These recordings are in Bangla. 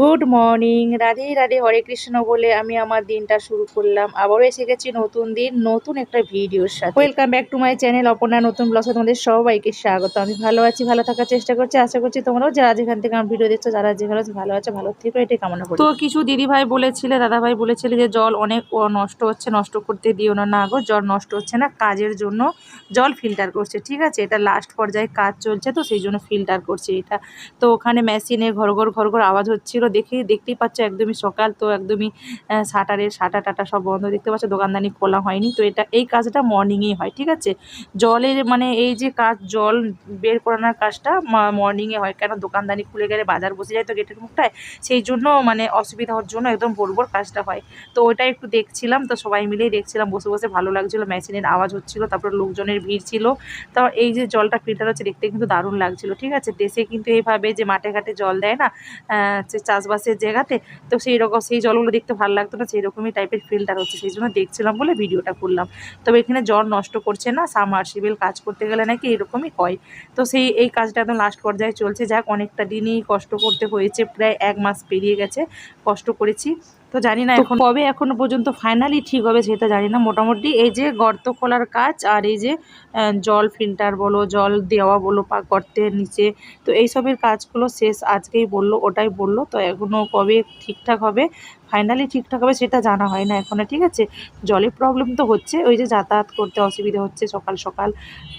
গুড মর্নিং রাধে রাধে, হরে কৃষ্ণ বলে আমি আমার দিনটা শুরু করলাম। আবারও এসে গেছি নতুন দিন, নতুন একটা ভিডিওর সাথে। Welcome back to my channel Aparna, নতুন ব্লগে তোমাদের সবাইকে স্বাগত। আমি ভালো আছি, ভালো থাকার চেষ্টা করছি। আশা করছি তোমরাও যারা যেখান থেকে আমার ভিডিও দেখছ, যারা যেখানে ভালো আছে, ভালো থেকে, এটাই কামনা করি। তো কিছু দিদি ভাই বলেছিলে দাদা ভাই বলেছিলে যে জল অনেক নষ্ট হচ্ছে, নষ্ট করতে দিও না। না গো, জল নষ্ট হচ্ছে না, কাজের জন্য জল ফিল্টার করছে, ঠিক আছে? এটা লাস্ট পর্যায়ে কাজ চলছে, তো সেই জন্য ফিল্টার করছে এটা। তো ওখানে মেশিনে ঘর ঘর ঘর ঘর আওয়াজ হচ্ছিল দেখে দেখতেই পাচ্ছ, একদমই সকাল তো একদমই শাটারের শাটা টাটা সব বন্ধ, দেখতে পাচ্ছ, দোকানদানি খোলা হয়নি। তো এটা, এই কাজটা মর্নিংয়েই হয়, ঠিক আছে? জলের মানে এই যে কাজ, জল বের করানোর কাজটা মর্নিংয়ে হয়। কেন? দোকানদানি খুলে গেলে বাজার বসে যায় তো গেটের মুখটায়। সেই জন্য মানে অসুবিধা হওয়ার জন্য একদম ভোর কাজটা হয়। তো ওটা একটু দেখছিলাম, তো সবাই মিলেই দেখছিলাম, বসে বসে ভালো লাগছিল, মেশিনের আওয়াজ হচ্ছিল, তারপর লোকজনের ভিড় ছিল। তো এই যে জলটা ফিল্টার হচ্ছে, দেখতে কিন্তু দারুণ লাগছিল, ঠিক আছে? দেশে কিন্তু এইভাবে যে মাঠে ঘাটে জল দেয় না যে চাষবাসের জায়গাতে, তো সেই রকম সেই জলগুলো দেখতে ভালো লাগতো না সেই রকমই টাইপের ফিল্টার হচ্ছে, সেই জন্য দেখছিলাম বলে ভিডিওটা করলাম। তবে এখানে জল নষ্ট করছে না সাবমার্সিবল কাজ করতে গেলে নাকি এরকমই হয়। তো সেই, এই কাজটা একদম লাস্ট পর্যায়ে চলছে, যাক অনেকটা দিনই কষ্ট করতে হয়েছে, প্রায় এক মাস পেরিয়ে গেছে, কষ্ট করেছি। তো জানি না এখন কবে এখনও পর্যন্ত ফাইনালি ঠিক হবে সেটা জানি না। মোটামুটি এই যে গর্ত খোলার কাজ আর এই যে জল ফিল্টার বলো জল দেওয়া বলো বা গর্তের নিচে তো এইসবের কাজগুলো শেষ আজকেই বলল ওটাই বলল। তো এখনও কবে ঠিকঠাক হবে ফাইনালি ঠিকঠাক হবে সেটা জানা হয় না এখনও ঠিক আছে? জলের প্রবলেম তো হচ্ছে, ওই যে যাতায়াত করতে অসুবিধা হচ্ছে সকাল সকাল।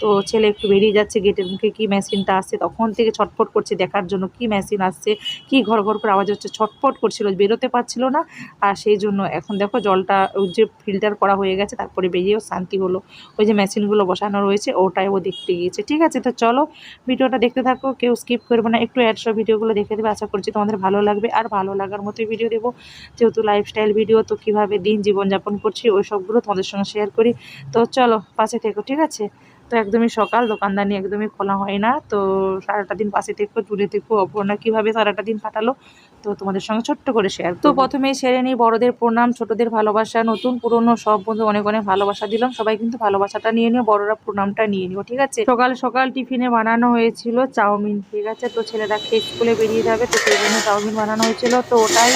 তো ছেলে একটু বেরিয়ে যাচ্ছে গেটের মুখে কি মেশিনটা আসছে? তখন থেকে ছটফট করছে দেখার জন্য কি মেশিন আসছে, কি ঘর ঘর করে আওয়াজ হচ্ছে, ছটফট করছিল, বেরোতে পারছিল না। আর সেই জন্য এখন দেখো জলটা, ওই যে ফিল্টার করা হয়ে গেছে, তারপরে বেরিয়েও শান্তি হলো। ওই যে মেশিনগুলো বসানো রয়েছে, ওটাই ও দেখতে গিয়েছে, ঠিক আছে? তো চলো, ভিডিওটা দেখতে থাকো, কেউ স্কিপ করবে না। একটু অ্যাডসব ভিডিওগুলো দেখে দেবে, আশা করছি তোমাদের ভালো লাগবে। আর ভালো লাগার মতোই ভিডিও দেবো। যেহেতু লাইফস্টাইল ভিডিও তো কীভাবে দিন জীবনযাপন করছি ওই সবগুলো তোমাদের সঙ্গে শেয়ার করি। তো চলো পাশে থেকো ঠিক আছে? তো একদমই সকাল দোকানদানি একদমই খোলা হয় না। তো সারাটা দিন পাশে থেকো দূরে থেকো। অপর্ণা কীভাবে সারাটা দিন কাটালো তো তোমাদের সঙ্গে ছোট্ট করে শেয়ার তো প্রথমেই সেরে নিই বড়দের প্রণাম ছোটদের ভালোবাসা নতুন পুরনো সব বন্ধু অনেক অনেক ভালোবাসা দিলাম। সবাই কিন্তু ভালোবাসাটা নিয়ে নিও বড়রা প্রণামটা নিয়ে নিও ঠিক আছে? সকাল সকাল টিফিনে বানানো হয়েছিল চাউমিন ঠিক আছে? তো ছেলেরা খেয়ে স্কুলে বেরিয়ে যাবে তো সেই জন্য চাউমিন বানানো হয়েছিল। তো ওটাই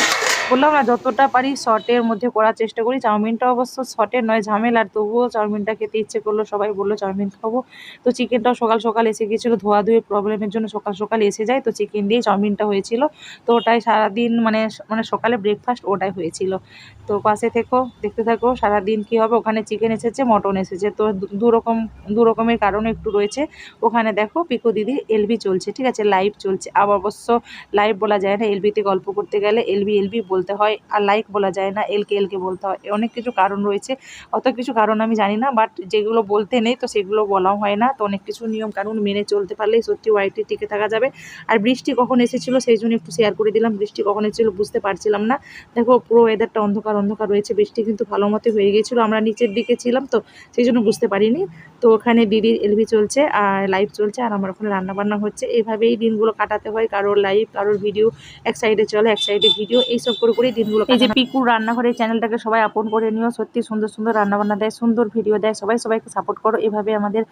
বললাম না যতটা পারি শর্টের মধ্যে করার চেষ্টা করি। চাউমিনটা অবশ্য শর্টের নয় ঝামেলার তবুও চাউমিনটা খেতে ইচ্ছে করল, সবাই বলল চাউমিন খাব। তো চিকেনটাও সকাল সকাল এসে গিয়েছিল ধোয়া ধুয়ে প্রবলেমের জন্য সকাল সকাল এসে যায়। তো চিকেন দিয়ে চাউমিনটা হয়েছিল। তো ওটাই সারাদিন মানে মানে সকালে ব্রেকফাস্ট ওটাই হয়েছিল। তো পাশে থেকো, দেখতে থাকো, সারাদিন কী হবে? ওখানে চিকেন এসেছে মটন এসেছে। তো দু- রকম, দু রকমের কারণে একটু রয়েছে। ওখানে দেখো, পিকো দিদি এলবি চলছে, ঠিক আছে? লাইভ চলছে। আবার অবশ্য লাইভ বলা যায় না, এলবিতে গল্প করতে গেলে এলবি এলবি বলতে হয়, আর লাইক বলা যায় না এলকে এলকে বলতে হয়। অনেক কিছু কারণ রয়েছে। অত কিছু কারণ আমি জানি না বাট যেগুলো বলতে নেই, তো সেগুলো বলাও হয় না। তো অনেক কিছু নিয়ম কানুন মেনে চলতে পারলেই সত্যি ওয়াইটি টিকে থাকা যাবে। আর বৃষ্টি কখন এসেছিল, সেই জন্য একটু শেয়ার করে দিলাম। বৃষ্টি কখন এসেছিল বুঝতে পারছিলাম না। দেখো, পুরো ওয়েদারটা অন্ধকার অন্ধকার রয়েছে। বৃষ্টি কিন্তু ভালো মতো হয়ে গিয়েছিল। আমরা নিচের দিকে ছিলাম, তো সেই জন্য বুঝতে পারিনি। তো ওখানে দিদির এলবি চলছে, আর লাইভ চলছে, আর আমার ওখানে রান্নাবান্না হচ্ছে। এইভাবেই দিনগুলো কাটাতে হয়। কারোর লাইভ কারোর ভিডিও এক সাইডে চলে, এক সাইডে ভিডিও এইসব করে করেই দিনগুলো এই যে পিকুর রান্নাঘরের চ্যানেলটাকে সবাই আপন করে নিও সত্যি সুন্দর সুন্দর রান্নাবান্না দেয় সুন্দর ভিডিও দেয় সবাই সবাইকে সাপোর্ট করো এভাবে আমাদের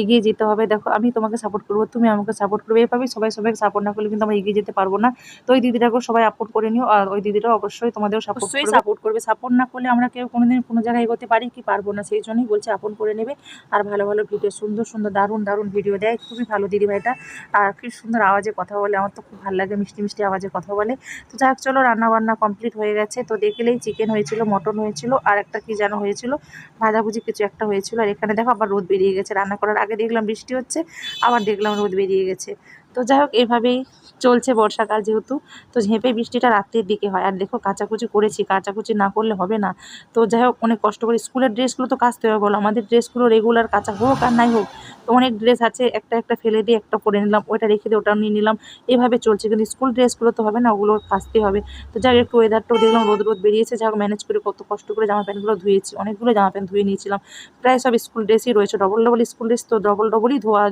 এগিয়ে যেতে হবে। দেখো আমি তোমাকে সাপোর্ট করব তুমি আমাকে সাপোর্ট করবে এভাবেই সবাই সবাইকে সাপোর্ট না করলে কিন্তু আমরা এগিয়ে যেতে পারব না। তো ওই দিদিটাকেও সবাই আপন করে নিও আর ওই দিদিটাও অবশ্যই তোমাদেরও সাপোর্ট সাপোর্ট করবে। সাপোর্ট না করলে আমরা কেউ কোনোদিন কোনো জায়গায় এগোতে পারি কি পারব না সেই জন্যই বলছে আপন করে নেবে। আর ভালো ভালো ভিডিও সুন্দর সুন্দর দারুণ দারুণ ভিডিও দেয় খুবই ভালো দিদিভাইটা। আর কি সুন্দর আওয়াজে কথা বলে আমার তো খুব ভালো লাগে মিষ্টি মিষ্টি আওয়াজে কথা বলে। তো যাক চলো রান্না বান্না কমপ্লিট হয়ে গেছে। তো দেখলেই চিকেন হয়েছিল মটন হয়েছিল, আর একটা কি যেন হয়েছিল, ভাজাভুজি কিছু একটা হয়েছিল। আর এখানে দেখো আবার রোদ বেরিয়ে গেছে। রান্না করার আগে দেখলাম বৃষ্টি হচ্ছে, আবার দেখলাম রোদ বেরিয়ে গেছে। তো যাই হোক, এভাবেই চলছে বর্ষাকাল যেহেতু। তো ঝেঁপে বৃষ্টিটা রাত্রের দিকে হয়। আর দেখো, কাচাকুচি করেছি, কাচাকুচি না করলে হবে না। তো যাই হোক, অনেক কষ্ট করে স্কুলের ড্রেসগুলো তো কাচতে হবে বলো। আমাদের ড্রেসগুলো রেগুলার কাঁচা হোক আর নাই হোক, তো অনেক ড্রেস আছে, একটা একটা ফেলে দিয়ে একটা পরে নিলাম, ওইটা রেখে দিয়ে ওটা নিয়ে নিলাম। এভাবে চলছে, কিন্তু স্কুল ড্রেসগুলো তো হবে না, ওগুলো কাচতে হবে। তো যাই একটু ওয়েদারটাও দেখলাম, রোদ রোদ বেরিয়েছে, যাই হোক ম্যানেজ করে কত কষ্ট করে জামা প্যান্টগুলো ধুয়েছি, অনেকগুলো জামা প্যান্ট ধুয়ে নিয়েছিলাম। প্রায় সব স্কুল ড্রেসই রয়েছে ডবল ডবল স্কুল ড্রেস তো ডবল ডবলই ধোয়া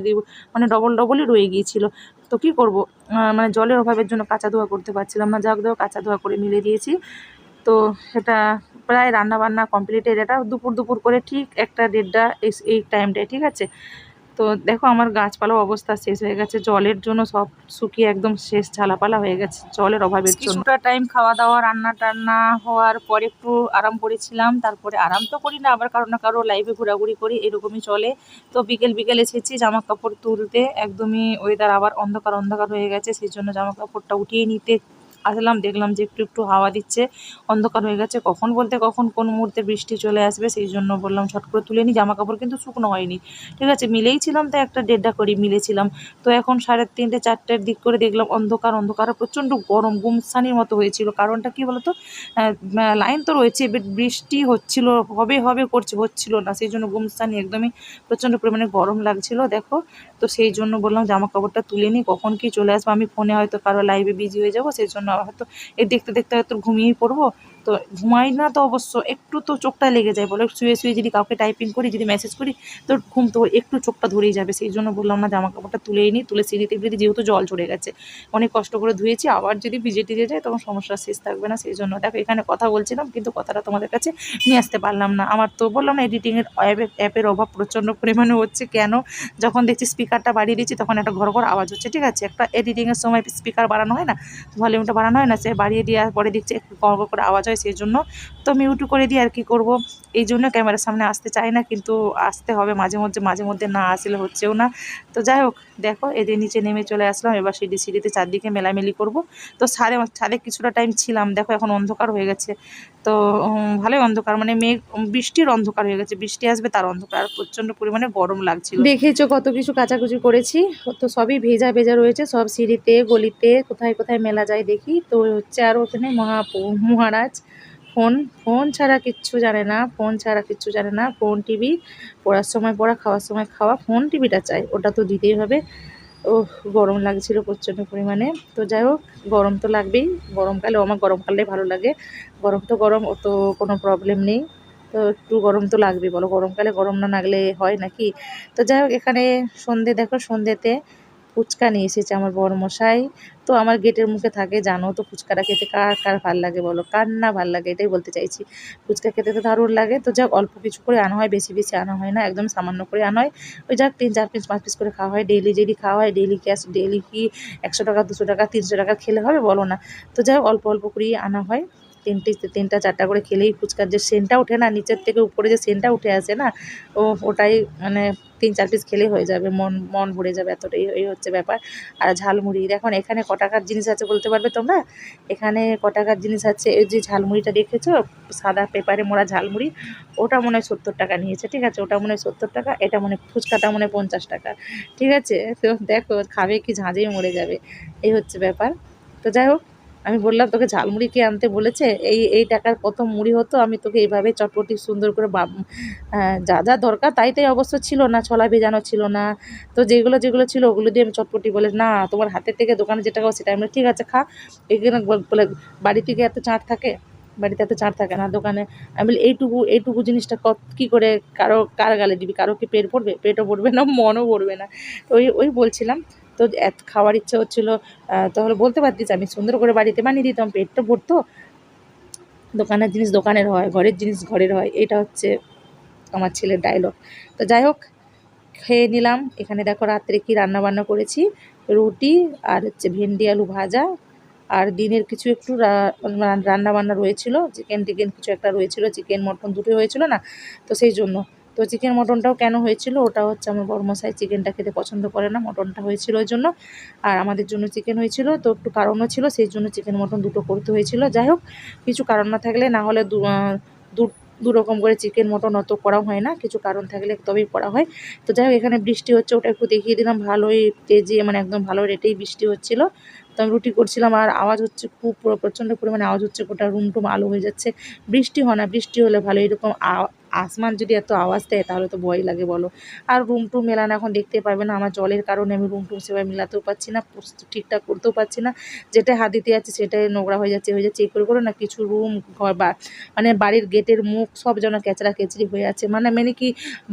মানে ডবল ডবলই রয়ে গিয়েছিল। তো কি করব? মানে জলের অভাবের জন্য কাঁচা ধোয়া করতে পারছিলাম না। যাক দেওয়া কাঁচা ধোয়া করে মিলে দিয়েছি। তো সেটা প্রায় রান্না বান্না কমপ্লিটেড এটা দুপুর দুপুর করে ঠিক একটা দেড়টা এই টাইমটায় ঠিক আছে? তো দেখো আমার গাছপালার অবস্থা শেষ হয়ে গেছে। জলের জন্য সব শুকিয়ে একদম শেষ ঝালাপালা হয়ে গেছে জলের অভাবের জন্য। টাইম খাওয়া দাওয়া রান্না টান্না হওয়ার পরে একটু আরাম করেছিলাম, তারপরে আরাম তো করি না, আবার কারও না কারও লাইভে ঘোরাঘুরি করি, এরকমই চলে। তো বিকেল বিকেল এসেছি জামা কাপড় তুলতে, একদমই ওয়েদার আবার অন্ধকার অন্ধকার হয়ে গেছে, সেই জন্য জামা কাপড়টা উঠিয়ে নিতে আসলাম, দেখলাম যে একটু একটু হাওয়া দিচ্ছে, অন্ধকার হয়ে গেছে, কখন বলতে কখন কোন মুহূর্তে বৃষ্টি চলে আসবে, সেই জন্য বললাম ছট করে তুলে নিই জামা কাপড় কিন্তু শুকনো হয়নি। ঠিক আছে, মিলেই ছিলাম তো একটা দেড়টা করি, মিলেছিলাম। তো এখন সাড়ে তিনটে, চারটের দিক করে দেখলাম অন্ধকার অন্ধকার প্রচণ্ড গরম, গুমসানির মতো হয়েছিল। কারণটা কি বলতো? লাইন তো রয়েছে বৃষ্টি হচ্ছিল, হবে হবে, করছে, হচ্ছিল না। সেই জন্য গুমসানি একদমই প্রচণ্ড পরিমাণে গরম লাগছিল, দেখো। তো সেই জন্য বললাম জামা কাপড়টা তুলে নিই কখন কি চলে আসব, আমি ফোনে হয়তো কারও লাইভে বিজি হয়ে যাব, সেই জন্য হয়তো এই দেখতে দেখতে হয়তো ঘুমিয়েই পড়ব। তো ঘুমাই না তো অবশ্য একটু তো চোখটা লেগে যায় বলে শুয়ে শুয়ে যদি কাউকে টাইপিং করি, যদি মেসেজ করি, তো ঘুম তো একটু চোখটা ধরেই যাবে। সেই জন্য বললাম না জামা কাপড়টা তুলেই নিই তুলে সিঁড়িতে ফিরিতে যেহেতু জল চড়ে গেছে। অনেক কষ্ট করে ধুয়েছি, আবার যদি ভিজে টিজে যায় তখন সমস্যা শেষ থাকবে না। সেই জন্য দেখো এখানে কথা বলছিলাম, কিন্তু কথাটা তোমাদের কাছে নিয়ে আসতে পারলাম না। আমার তো বললাম না এডিটিংয়ের অ্যাপের অ্যাপের অভাব প্রচণ্ড পরিমাণে হচ্ছে। কেন? যখন দেখছি স্পিকারটা বাড়িয়ে দিচ্ছি, তখন একটা ঘর ঘর আওয়াজ হচ্ছে। ঠিক আছে, একটা এডিটিংয়ের সময় স্পিকার বাড়ানো হয় না? ভলিউমটা বাড়ানো হয় না, সে বাড়িয়ে দেওয়ার পরে দেখছি একটু ঘর ঘর করে আওয়াজ হয়। সেই জন্য তো আমি মিউটু করে দিই আর কি করব। এই জন্য ক্যামেরার সামনে আসতে চাই না, কিন্তু আসতে হবে। মাঝে মধ্যে মাঝে মধ্যে না আসলে হচ্ছেও না। তো যাই হোক, দেখো, এদের নিচে নেমে চলে আসলাম। এবার সিঁড়ি সিঁড়িতে চারদিকে মেলামেলি করব। তো ছাদে ছাদে কিছুটা টাইম ছিলাম। দেখো, এখন অন্ধকার হয়ে গেছে। তো ভালোই অন্ধকার। মানে মেঘ বৃষ্টির অন্ধকার হয়ে গেছে। বৃষ্টি আসবে, তার অন্ধকার। প্রচণ্ড পরিমাণে গরম লাগছিল। দেখেছ কত কিছু কাচাকুচি করেছি? তো সবই ভেজা ভেজা রয়েছে। সব সিঁড়িতে, গলিতে, কোথায় কোথায় মেলা যায় দেখি। তো হচ্ছে আর ওখানে মহা মহারাজ ফোন ফোন ছাড়া কিচ্ছু জানে না, ফোন ছাড়া কিচ্ছু জানে না। ফোন টিভি পড়ার সময়, পড়া, খাওয়ার সময় খাওয়া ফোন টিভিটা চাই। ওটা তো দিতেই হবে। ও গরম লাগছিল প্রচণ্ড পরিমাণে। তো যাই হোক, গরম তো লাগবেই। গরমকালে আমার গরমকালে ভালো লাগে। গরম তো গরম, ও তো কোনো প্রবলেম নেই। তো একটু গরম তো লাগবে বলো গরমকালে গরম না লাগলে হয় নাকি? তো যাই হোক, এখানে সন্ধে দেখো, সন্ধেতে ফুচকা নিয়ে এসেছে আমার মশাই তো আমার গেটের মুখে থাকে, জানো তো ফুচকাটা খেতে কার কার ভালো লাগে বলো? কার না ভালো লাগে? এটাই বলতে চাইছি। ফুচকা খেতে তো দারুণ লাগে। তো যাক, অল্প কিছু করে আনা হয়, বেশি বেশি আনা হয় না, একদম সামান্য করে আনা হয়। ওই যাক, তিন চার পিস, পাঁচ পিস করে খাওয়া হয় ডেইলি যদি খাওয়া হয় ডেইলি ক্যাশ ডেইলি কি একশো টাকা, দুশো টাকা, তিনশো টাকা খেলে হবে, বলো না। তো যাই অল্প অল্প করেই আনা হয়। তিনটে, তিনটা, চারটা করে খেলেই ফুচকার যে সেন্টটা ওঠে না, নিচের থেকে উপরে যে সেন্টটা উঠে আসে না, ও, ওটাই মানে তিন, চার পিস খেলেই হয়ে যাবে, মন মন ভরে যাবে এতটাই, এই হচ্ছে ব্যাপার। আর ঝালমুড়ি এখানে ক টাকার জিনিস আছে বলতে পারবে তোমরা? এখানে ক টাকার জিনিস আছে, এই যে ঝালমুড়িটা দেখেছ? সাদা পেপারে মোড়া ঝালমুড়ি, ওটা মনে হয় সত্তর টাকা নিয়েছে, ঠিক আছে? ওটা মনে হয় সত্তর টাকা, এটা মনে ফুচকাটা মনে হয় পঞ্চাশ টাকা, ঠিক আছে? তো দেখো, খাবে কি ঝাঁঝেই মরে যাবে, এই হচ্ছে ব্যাপার। তো যাই হোক আমি বললাম, তোকে ঝালমুড়ি কে আনতে বলেছে? এই এই টাকার প্রথম মুড়ি হতো, আমি তোকে এইভাবে চটপটি সুন্দর করে বাব যা যা দরকার তাই তাই অবশ্য ছিল না, ছলা ভেজানো ছিল না। তো যেগুলো যেগুলো ছিল ওগুলো দিয়ে আমি চটপটি বলে, না, তোমার হাতের থেকে দোকানে যেটা খাব সেটা আমি ঠিক আছে, খা। এখানে বলে বাড়ি থেকে এত চাট থাকে? বাড়িতে এত চাট থাকে না দোকানে। আমি বলি, এইটুকু এইটুকু জিনিসটা কত, কী করে কারও, কার গালে দিবি? কারও কি পেট পড়বে পেটও পড়বে না, মনও পড়বে না। তো ওই ওই বলছিলাম। তো এত খাওয়ার ইচ্ছে হচ্ছিল তাহলে বলতে পারতিস আমি সুন্দর করে বাড়িতে বানিয়ে দিতাম, পেটটা ভরতো। দোকানের জিনিস দোকানের হয়, ঘরের জিনিস ঘরের হয়, এটা হচ্ছে আমার ছেলের ডায়লগ তো যাই হোক, খেয়ে নিলাম। এখানে দেখো রাত্রে কি রান্না বান্না করেছি, রুটি আর হচ্ছে ভেন্ডি, আলু ভাজা। আর দিনের কিছু একটু রান্না বান্না রয়েছিল, চিকেন টিকেন কিছু একটা রয়েছিল, চিকেন, মটন দুটো হয়েছিল না? তো সেই জন্য। তো চিকেন মটনটাও কেন হয়েছিল? ওটা হচ্ছে আমার বড় মশাই চিকেনটা খেতে পছন্দ করে না, মটনটা হয়েছিল ওই জন্য। আর আমাদের জন্য চিকেন হয়েছিল, তো একটু কারণও ছিল, সেই জন্য চিকেন মটন দুটো করতে হয়েছিল। যাই হোক, কিছু কারণ না থাকলে না হলে দু দু রকম করে চিকেন মটন অত করা হয় না, কিছু কারণ থাকলে তবেই করা হয়। তো যাই হোক, এখানে বৃষ্টি হচ্ছে, ওটা একটু দেখিয়ে দিলাম, ভালোই তেজে মানে একদম ভালো রেটেই বৃষ্টি হচ্ছিল। তো আমি রুটি করছিলাম, আর আওয়াজ হচ্ছে খুব প্রচণ্ড পরিমাণে আওয়াজ হচ্ছে গোটা রুম টুম আলো হয়ে যাচ্ছে। বৃষ্টি হয় না, বৃষ্টি হলে ভালো, এরকম আসমান যদি এত আওয়াজ দেয়, তাহলে তো ভয় লাগে বলো। আর রুম টুম মেলানো এখন দেখতে পারবে না, আমার জলের কারণে আমি রুম টুম সেভাবে মেলাতেও পারছি না ঠিকঠাক করতেও পারছি না। যেটা হাত দিতে যাচ্ছে সেটাই নোংরা হয়ে যাচ্ছে হয়ে যাচ্ছে, এই করে করে না কিছু রুম ঘর, বা মানে বাড়ির গেটের মুখ সব যেন কেচড়া কেচড়ি হয়ে আছে। মানে মানে কি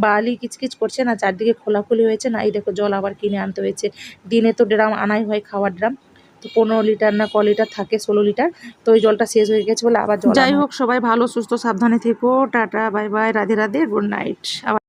বালি কিচকিচ করছে না, চারদিকে খোলাখুলি হয়েছে না? এই দেখো জল আবার কিনে আনতে হয়েছে। দিনে তো ড্রাম, আনাই হয় খাওয়ার ড্রাম। তো পনেরো লিটার না ক লিটার থাকে ষোলো লিটার। তো ওই জলটা শেষ হয়ে গেছে বলে আবার জল যাই হোক সবাই ভালো সুস্থ সাবধানে থেকো। Tata bye bye Radhe Radhe good night. আবার